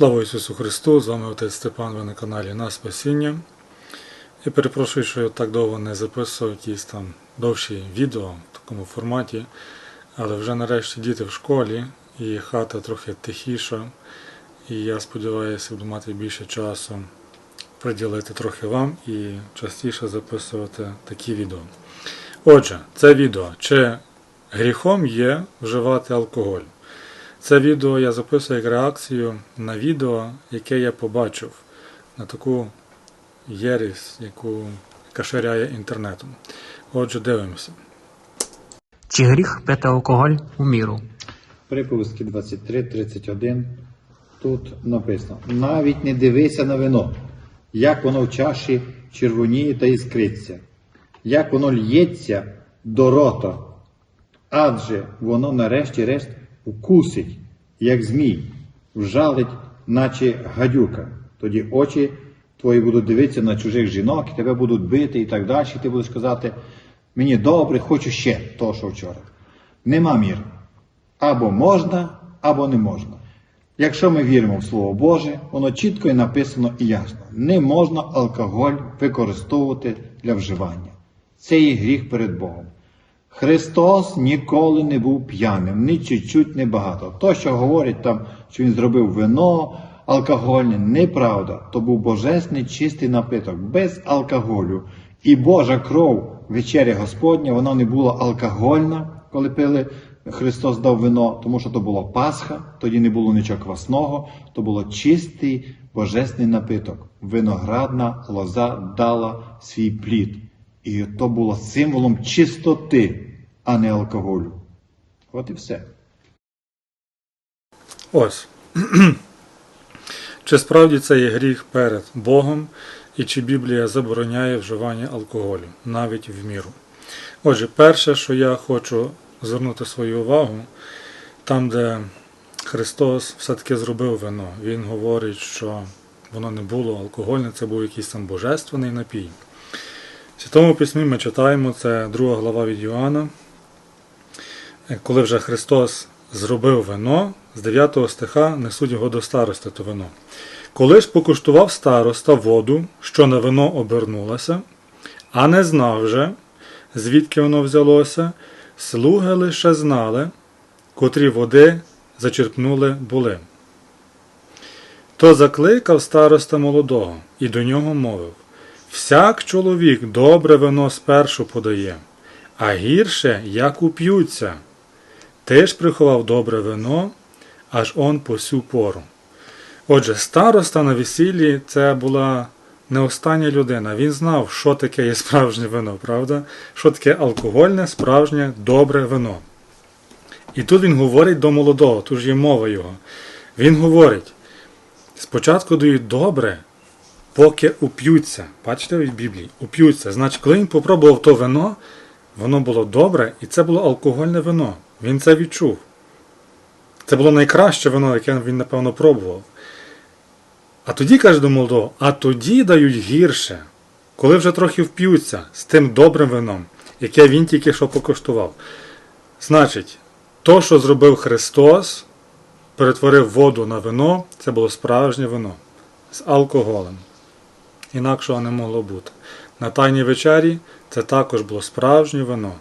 Слава Ісусу Христу! З вами отець Степан, ви на каналі На Спасіння. Я перепрошую, що я так довго не записував якісь там довші відео в такому форматі, але вже нарешті діти в школі і хата трохи тихіша. І я сподіваюся, буду мати більше часу приділити трохи вам і частіше записувати такі відео. Отже, це відео. Чи гріхом є вживати алкоголь? Це відео я записую як реакцію на відео, яке я побачив на таку єресь, яку яка інтернетом. Отже, дивимося. Чи гріх пити алкоголь у міру? Приповістки 23.31. Тут написано: навіть не дивися на вино, як воно в чаші червоніє та іскриться, як воно л'ється до рота, адже воно нарешті-решт укусить, як змій, вжалить, наче гадюка. Тоді очі твої будуть дивитися на чужих жінок, і тебе будуть бити і так далі. І ти будеш казати, мені добре, хочу ще того, що вчора. Нема міри. Або можна, або не можна. Якщо ми віримо в Слово Боже, воно чітко і написано і ясно. Не можна алкоголь використовувати для вживання. Це є гріх перед Богом. Христос ніколи не був п'яним, ні чуть-чуть, не багато. То, що говорять там, що він зробив вино алкогольне, неправда. То був божественний чистий напиток, без алкоголю. І Божа кров, вечеря Господня, вона не була алкогольна, коли пили Христос дав вино, тому що то була Пасха, тоді не було нічого квасного, то було чистий божественний напиток. Виноградна лоза дала свій плід. І то було символом чистоти, а не алкоголю. От і все. Ось. чи справді це є гріх перед Богом, і чи Біблія забороняє вживання алкоголю, навіть в міру? Отже, перше, що я хочу звернути свою увагу, там, де Христос все-таки зробив вино, Він говорить, що воно не було алкогольне, це був якийсь там божественний напій. Святому Письмі ми читаємо, це друга глава від Йоанна, коли вже Христос зробив вино, з 9 стиха несуть його до старости то вино. Коли ж покуштував староста воду, що на вино обернулося, а не знав вже, звідки воно взялося, слуги лише знали, котрі води зачерпнули були. То закликав староста молодого і до нього мовив Всяк чоловік добре вино спершу подає, а гірше, як уп'ються. Ти ж приховав добре вино, аж он по сю пору. Отже, староста на весіллі це була не остання людина. Він знав, що таке є справжнє вино, правда? Що таке алкогольне, справжнє, добре вино. І тут він говорить до молодого, тут ж є мова його. Він говорить: спочатку дають добре, поки уп'ються. Бачите в Біблії? Уп'ються. Значить, коли він попробував то вино, воно було добре, і це було алкогольне вино. Він це відчув. Це було найкраще вино, яке він, напевно, пробував. А тоді каже до молодого, а тоді дають гірше, коли вже трохи вп'ються з тим добрим вином, яке він тільки що покуштував. Значить, то, що зробив Христос, перетворив воду на вино, це було справжнє вино з алкоголем. Інакшого не могло бути. На Тайній вечері це також було справжнє вино,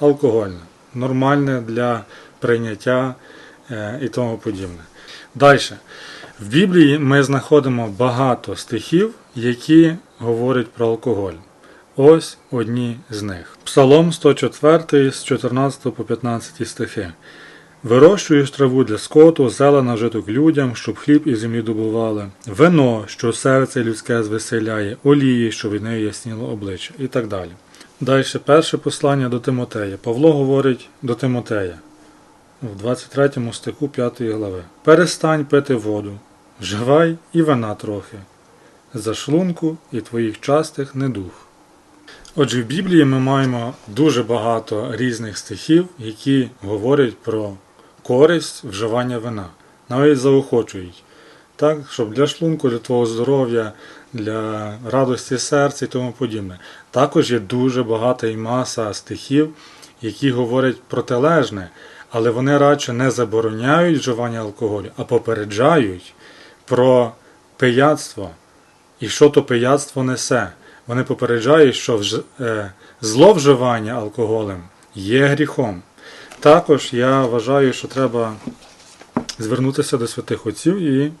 алкогольне, нормальне для прийняття е, і тому подібне. Далі. В Біблії ми знаходимо багато стихів, які говорять про алкоголь. Ось одні з них. Псалом 104 з 14 по 15 стихи. Вирощуєш траву для скоту, зелена житок людям, щоб хліб із землі добували, вино, що серце людське звеселяє, олії, що від неї ясніло обличчя, і так далі. Далі перше послання до Тимотея. Павло говорить до Тимотея в 23 стиху 5 глави. Перестань пити воду, вживай і вина трохи, за шлунку і твоїх частих недух. Отже, в Біблії ми маємо дуже багато різних стихів, які говорять про користь вживання вина, навіть заохочують. Так, щоб для шлунку, для твого здоров'я, для радості серця і тому подібне. Також є дуже багата і маса стихів, які говорять протилежне, але вони радше не забороняють вживання алкоголю, а попереджають про пияцтво і що то пияцтво несе. Вони попереджають, що е, зловживання алкоголем є гріхом. Також я вважаю, що треба звернутися до святих отців і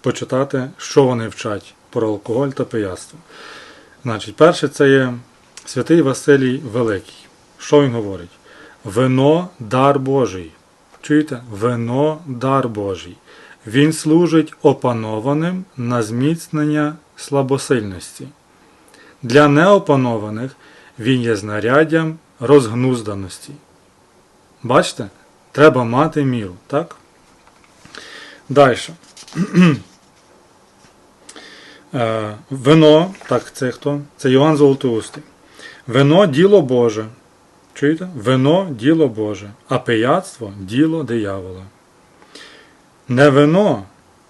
почитати, що вони вчать про алкоголь та пияцтво. Значить, перше це є святий Василій Великий. Що він говорить? Вино дар Божий. Чуєте? Вино дар Божий. Він служить опанованим на зміцнення слабосильності. Для неопанованих він є знаряддям розгнузданості. Бачите? Треба мати міру, так? Далі. Е, Вино, так, це хто? Це Йоанн Золотоустий. Вино діло Боже. Чуєте? Вино діло Боже, а пияцтво діло диявола. Не вино,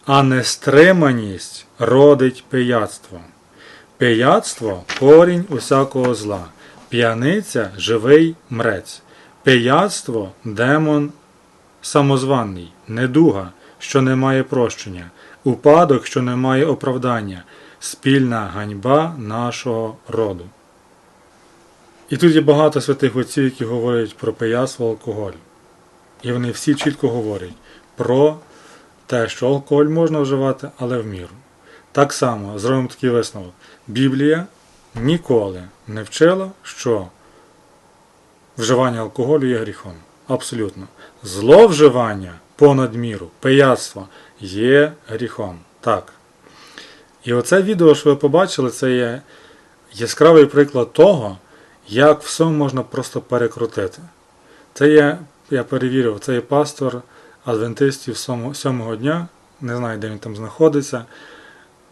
а нестриманість родить пияцтво. Пияцтво корінь усякого зла. П'яниця живий мрець. Пияцтво демон самозваний, недуга, що не має прощення, упадок, що не має оправдання, спільна ганьба нашого роду. І тут є багато святих отців, які говорять про пияцтво алкоголь. І вони всі чітко говорять про те, що алкоголь можна вживати, але в міру. Так само зробимо такий висновок. Біблія ніколи не вчила, що вживання алкоголю є гріхом. Абсолютно. Зловживання понад міру, пияцтво є гріхом. Так. І оце відео, що ви побачили, це є яскравий приклад того, як все можна просто перекрутити. Це є, я перевірив, це є пастор адвентистів сьомого дня. Не знаю, де він там знаходиться.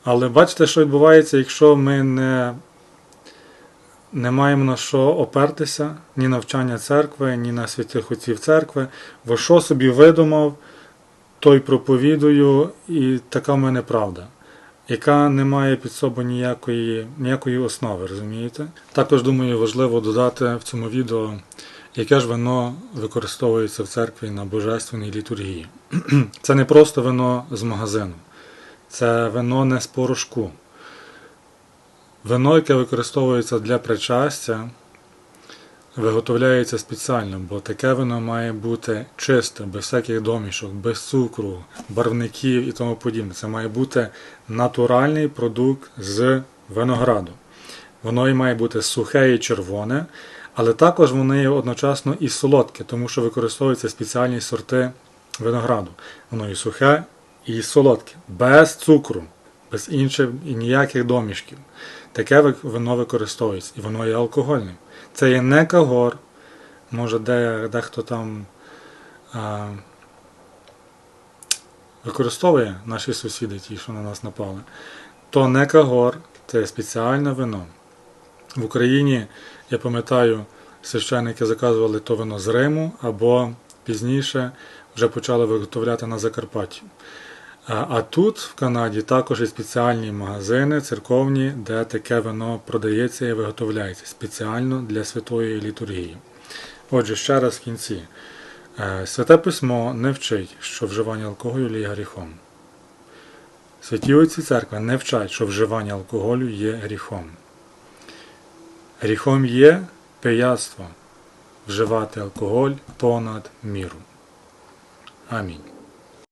Але бачите, що відбувається, якщо ми не, не маємо на що опертися, ні навчання церкви, ні на святих отців церкви, бо що собі видумав, той проповідую, і така в мене правда, яка не має під собою ніякої, ніякої основи, розумієте? Також думаю, важливо додати в цьому відео, яке ж вино використовується в церкві на божественній літургії. Це не просто вино з магазину. Це вино не з порошку. Вино, яке використовується для причастя, виготовляється спеціально, бо таке вино має бути чисте, без всяких домішок, без цукру, барвників і тому подібне. Це має бути натуральний продукт з винограду. Воно і має бути сухе і червоне, але також воно є одночасно і солодке, тому що використовуються спеціальні сорти винограду. Воно і сухе, і солодке, без цукру, без інших і ніяких домішків. Таке вино використовується, і воно є алкогольним. Це є не кагор, може де, дехто там а, використовує наші сусіди, ті, що на нас напали. То не кагор, це спеціальне вино. В Україні, я пам'ятаю, священники заказували то вино з Риму або пізніше вже почали виготовляти на Закарпатті. А, тут, в Канаді, також є спеціальні магазини церковні, де таке вино продається і виготовляється спеціально для святої літургії. Отже, ще раз в кінці. Е, Святе письмо не вчить, що вживання алкоголю є гріхом. Святі отці церкви не вчать, що вживання алкоголю є гріхом. Гріхом є пияцтво, вживати алкоголь понад міру. Амінь.